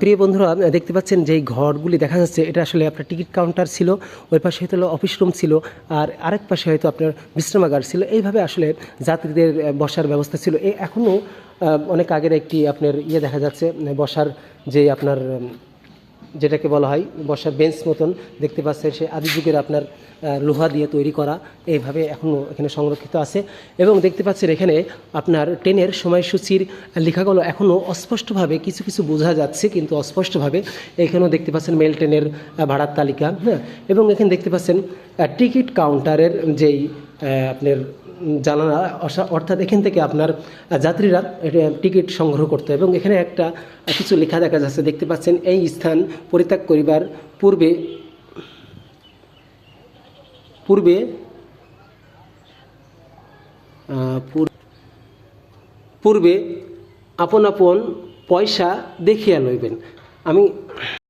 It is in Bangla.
প্রিয় বন্ধুরা দেখতে পাচ্ছেন যে ঘরগুলি দেখা যাচ্ছে, এটা আসলে আপনার টিকিট কাউন্টার ছিল, ওই পাশে হয়তো অফিস রুম ছিল, আর আরেক পাশে হয়তো আপনার বিশ্রামাগার ছিল। এইভাবে আসলে যাত্রীদের বসার ব্যবস্থা ছিল। এই এখনও অনেক আগের একটি আপনার ইয়ে দেখা যাচ্ছে, বসার যে আপনার যেটাকে বলা হয় বসা বেঞ্চ মতন, দেখতে পাচ্ছেন সে আদি যুগের আপনার লোহা দিয়ে তৈরি করা, এইভাবে এখনও এখানে সংরক্ষিত আছে। এবং দেখতে পাচ্ছেন এখানে আপনার ট্রেনের সময়সূচির লেখাগুলো এখনও অস্পষ্টভাবে কিছু কিছু বোঝা যাচ্ছে, কিন্তু অস্পষ্টভাবে এখানেও দেখতে পাচ্ছেন মেল ট্রেনের ভাড়ার তালিকা হ্যাঁ। এবং এখানে দেখতে পাচ্ছেন টিকিট কাউন্টারের যেই আপনার জানালা অর্থাৎ এখান থেকে আপনার যাত্রীরা টিকিট সংগ্রহ করতে এবং এখানে একটা কিছু লেখা দেখা যাচ্ছে, দেখতে পাচ্ছেন, এই স্থান পরিত্যাগ করিবার পূর্বে পূর্বে পূর্বে আপন আপন পয়সা দেখিয়া লইবেন। আমি